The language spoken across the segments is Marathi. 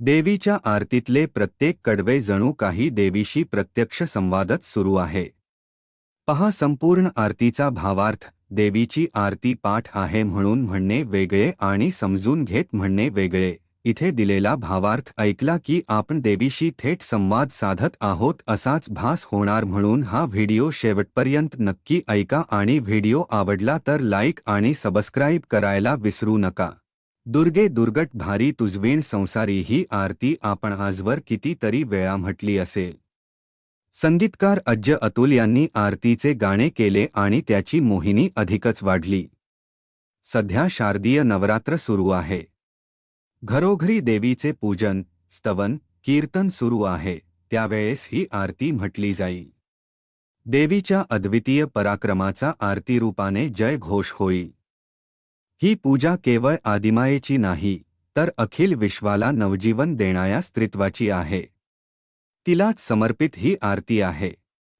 देवीच्या आरतीतले प्रत्येक कडवे जणू काही देवीशी प्रत्यक्ष संवादच सुरू आहे. पहा संपूर्ण आरतीचा भावार्थ देवीची आरती पाठ आहे म्हणून म्हणणे वेगळे आणि समजून घेत म्हणणे वेगळे. इथे दिलेला भावार्थ ऐकला की आपण देवीशी थेट संवाद साधत आहोत असाच भास होणार म्हणून हा व्हिडिओ शेवटपर्यंत नक्की ऐका आणि व्हिडिओ आवडला तर लाईक आणि सबस्क्राईब करायला विसरू नका. दुर्गे दुर्गट भारी तुझवीण संसारी ही आरती आपण आजवर कितीतरी वेळा म्हटली असेल संगीतकार अज्ज अतुल यांनी आरतीचे गाणे केले आणि त्याची मोहिनी अधिकच वाढली. सध्या शारदीय नवरात्र सुरू आहे. घरोघरी देवीचे पूजन, स्तवन, कीर्तन सुरू आहे. त्यावेळेस ही आरती म्हटली जाईल देवीच्या अद्वितीय पराक्रमाचा आरती रूपाने जय घोष होईल ही पूजा केवळ आदिमायेची नाही तर अखिल विश्वाला नवजीवन देणाऱ्या स्त्रित्वाची आहे. तिलाच समर्पित ही आरती आहे.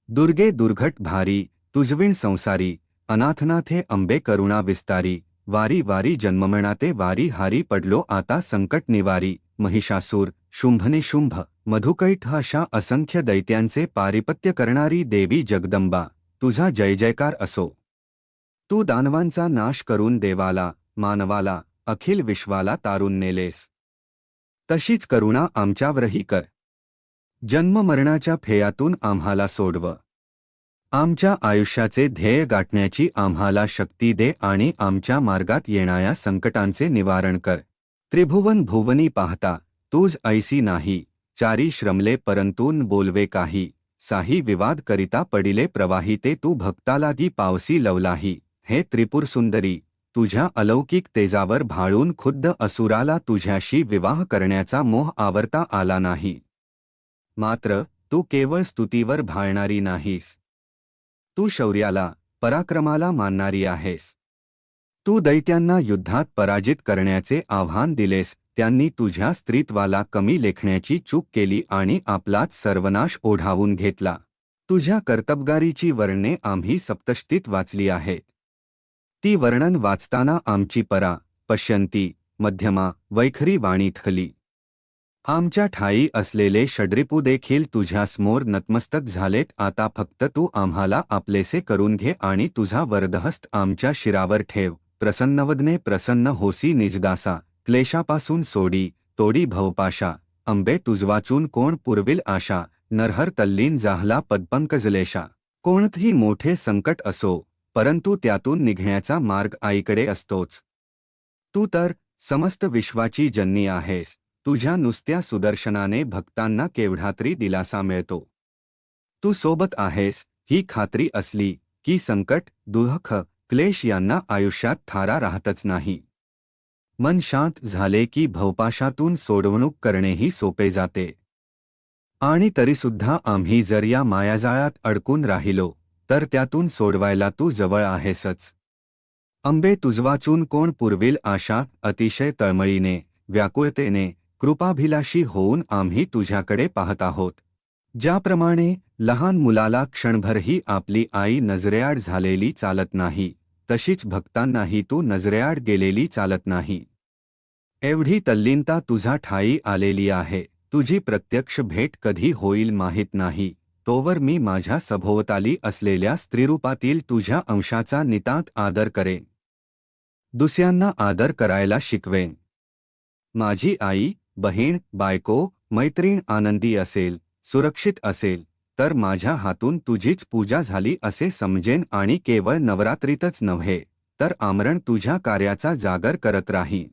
दुर्गे दुर्घट भारी तुझविण संसारी अनाथनाथे अंबे करुणा विस्तारी वारी वारी जन्ममणाते वारी हारी पडलो आता संकट निवारी महिषासूर शुंभनिशुंभ मधुकैठ अशा असंख्य दैत्यांचे पारिपत्य करणारी देवी जगदंबा तुझा जय जयकार असो. तू दानवांचा नाश करून देवाला मानवाला अखिल विश्वाला तारून नेलेस. तशीच करुणा आमच्यावरही कर. जन्ममरणाच्या फेयातून आम्हाला सोडव. आमच्या आयुष्याचे ध्येय गाठण्याची आम्हाला शक्ती दे आणि आमच्या मार्गात येणाऱ्या संकटांचे निवारण कर. त्रिभुवन भुवनी पाहता तूज ऐसी नाही चारी श्रमले परंतून बोलवे काही साही विवाद करिता पडिले प्रवाहिते तू भक्तालागी पावसी लवलाही. हे त्रिपुर सुंदरी तुझ्या अलौकिक तेजावर भाळून खुद्द असुराला तुझ्याशी विवाह करण्याचा मोह आवरता आला नाही. मात्र तू केवळ स्तुतीवर भाळणारी नाहीस. तू शौर्याला पराक्रमाला मानणारी आहेस. तू दैत्यांना युद्धात पराजित करण्याचे आव्हान दिलेस त्यांनी तुझ्या स्त्रीत्वाला कमी लेखण्याची चूक केली आणि आपलाच सर्वनाश ओढावून घेतला. तुझ्या कर्तबगारीची वर्णे आम्ही सप्तष्टीत वाचली आहेत. ती वर्णन वाचताना आमची परा पश्यंती मध्यमा वैखरी वाणी थली. आमच्या ठाई असलेले षड्रिपू देखील तुझ्यासमोर नतमस्तक झालेत आता फक्त तू आम्हाला आपलेसे करून घे आणि तुझा वरदहस्त आमच्या शिरावर ठेव. प्रसन्नवदने प्रसन्न होसी निजदासा क्लेशापासून सोडी तोडी भवपाशा अंबे तुजवाचून कोण पुरविल आशा नरहर तल्लीन जाहला पदपंकजलेशा. कोणतही मोठे संकट असो परंतु त्यातून निघण्याचा मार्ग आईकडे असतोच. तू तर समस्त विश्वाची जन्नी आहेस. तुझ्या नुसत्या सुदर्शनाने भक्तांना केवढातरी दिलासा मिळतो. तू सोबत आहेस ही खात्री असली की संकट दुःख क्लेश यांना आयुष्यात थारा राहतच नाही. मन शांत झाले की भवपाशातून सोडवणूक करणेही सोपे जाते. आणि तरीसुद्धा आम्ही जर या मायाजाळात अडकून राहिलो तर त्यातून सोडवायला तू जवळ आहेसच. अंबे तुझवाचून कोण पुरविल आशा अतिशय तळमळीने व्याकुळतेने कृपाभिलाषी होऊन आम्ही तुझ्याकडे पाहत आहोत. ज्याप्रमाणे लहान मुलाला क्षणभरही आपली आई नजरेआड झालेली चालत नाही तशीच भक्तांनाही तू नजरेआड गेलेली चालत नाही. एवढी तल्लीनता तुझा ठाई आलेली आहे तुझी प्रत्यक्ष भेट कधी होईल माहीत नाही. तोवर मी माझ्या सभोवताली असलेल्या स्त्रीरूपातील तुझ्या अंशाचा नितांत आदर करेन. दुसऱ्यांना आदर करायला शिकवेन. माझी आई बहीण बायको मैत्रीण आनंदी असेल सुरक्षित असेल तर माझ्या हातून तुझीच पूजा झाली असे समजेन आणि केवळ नवरात्रीतच नव्हे तर आमरण तुझ्या कार्याचा जागर करत राहीन.